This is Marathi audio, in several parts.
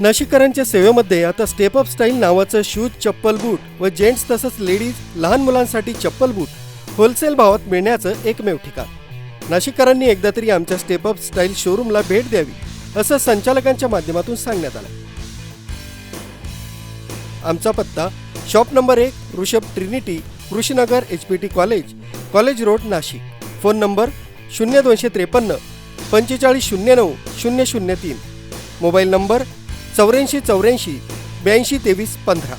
नाशिककरांच्या सेवेमध्ये आता स्टेप अप स्टाईल नावाचं शूज चप्पल बूट व जेंट्स तसंच लेडीज लहान मुलांसाठी चप्पल बूट होलसेल भावात मिळण्याचं एकमेव ठिकाण. नाशिककरांनी एकदा तरी आमच्या स्टेप अप स्टाईल शोरूमला भेट द्यावी असं संचालकांच्या माध्यमातून सांगण्यात आलं. आमचा पत्ता शॉप नंबर एक Rishabh Trinity Krishinagar H P T college college road Nashik. Phone number शून्य दोनशे त्रेपन्न पंचेचाळीस शून्य नऊ शून्य शून्य तीन. मोबाईल नंबर चौऱ्याऐंशी चौऱ्याऐंशी ब्याऐंशी तेवीस पंधरा.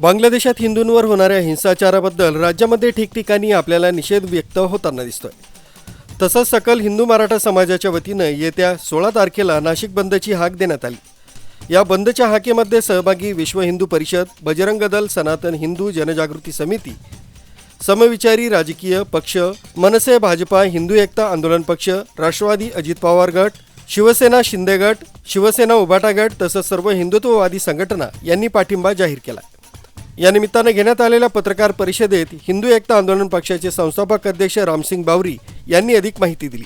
बांगलादेशात हिंदूंवर होणाऱ्या हिंसाचाराबद्दल राज्यामध्ये ठिकठिकाणी आपल्याला निषेध व्यक्त होताना दिसतोय. तसंच सकल हिंदू मराठा समाजाच्या वतीनं येत्या सोळा तारखेला नाशिक बंदची हाक देण्यात आली. या बंदच्या हाकेमध्ये सहभागी विश्व हिंदू परिषद बजरंग दल सनातन हिंदू जनजागृती समिती समविचारी राजकीय पक्ष मनसे भाजपा हिंदू एकता आंदोलन पक्ष राष्ट्रवादी अजित पवार गट शिवसेना शिंदे गट शिवसेना उभाटा गट तसंच सर्व हिंदुत्ववादी संघटना यांनी पाठिंबा जाहीर केला. या निमित्तानं घेण्यात आलेल्या पत्रकार परिषदेत हिंदू एकता आंदोलन पक्षाचे संस्थापक अध्यक्ष रामसिंग बावरी यांनी अधिक माहिती दिली.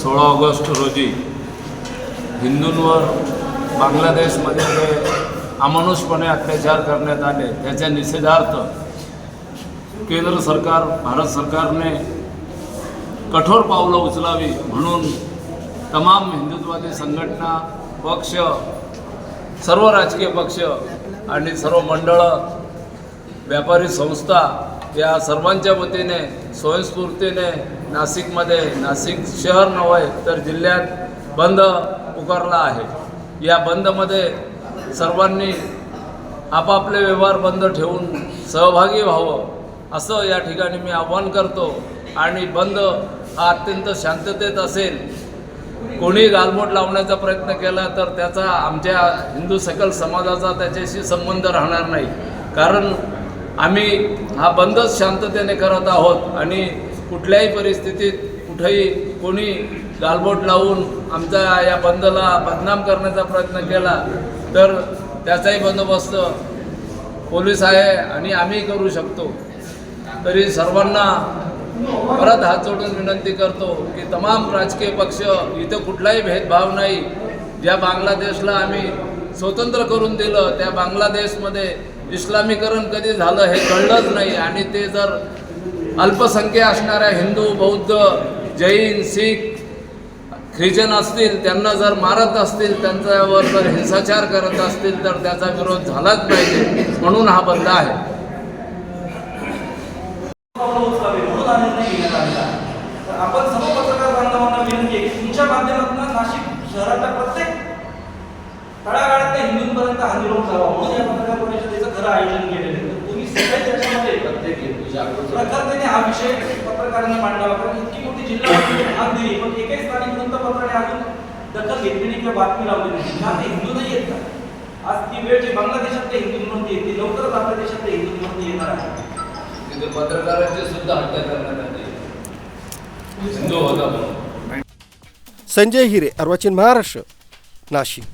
सोळा ऑगस्ट रोजी हिंदूंवर बांगलादेशमध्ये अमानुषपणे अत्याचार करण्यात आले त्याच्या निषेधार्थ केंद्र सरकार भारत सरकारने कठोर पावलं उचलावी म्हणून तमाम हिंदुत्ववादी संघटना पक्ष सर्व राजकीय पक्ष आणि सर्व मंडळं व्यापारी संस्था या सर्वांच्या वतीने स्वयंस्फूर्तीने नाशिकमध्ये नाशिक शहर नव्हे तर जिल्ह्यात बंद पुकारला आहे. या बंदमध्ये सर्वांनी आपापले व्यवहार बंद ठेवून सहभागी व्हावं. असं या ठिकाणी मी आव्हान करतो आणि बंद हा अत्यंत शांततेत असेल. कोणी गालबोट लावण्याचा प्रयत्न केला तर त्याचा आमच्या हिंदू सकल समाजाचा त्याच्याशी संबंध राहणार नाही. कारण आम्ही हा बंदच शांततेने करत आहोत आणि कुठल्याही परिस्थितीत कुठेही कोणी गालबोट लावून आमच्या या बंदला बदनाम करण्याचा प्रयत्न केला तर त्याचाही बंदोबस्त पोलीस आहे आणि आम्ही करू शकतो. तरी सर्वांना परत हात जोडून विनंती करतो की तमाम राजकीय पक्ष इथं कुठलाही भेदभाव नाही. ज्या बांगलादेशला आम्ही स्वतंत्र करून दिलं त्या बांगलादेशमध्ये इस्लामीकरण कधी झालं हे कळलंच नाही. आणि ते जर अल्पसंख्या असणाऱ्या हिंदू बौद्ध जैन शीख ख्रिश्चन असतील त्यांना जर मारत असतील त्यांच्यावर जर हिंसाचार करत असतील तर त्याचा विरोध झालाच पाहिजे. म्हणून हा बंद आहे. पावलं उचलावी म्हणून हा निर्णय घेण्यात आलेला आहे. तर आपण सर्व पत्रकार बांधवांना विनंती आहे की तुमच्या माध्यमातून नाशिक शहरातल्या प्रत्येक तळागाळातल्या हिंदूंपर्यंत हा निरोप जावा म्हणून या पत्रकार परिषदेचं खरं आयोजन केलेलं आहे. तर तुम्ही सगळे त्याच्यामध्ये प्रखरतेने हा विषय पत्रकारांनी मांडावा कारण इतकी मोठी जिल्हा हात दिली पण एकही स्थानिक वृत्तपत्राने अजून दखल घेतलेली किंवा बातमी लावली नाही. हिंदू नाही का आज ती वेळ जी बांगलादेशातल्या हिंदूंवरती येते लवकरच आपल्या देशातल्या हिंदूंवरती येणार आहे तिथे पत्रकारांची सुद्धा हत्या करण्यात आली. हिंदू होता म्हणून. संजय हिरे अर्वाचीन महाराष्ट्र नाशिक.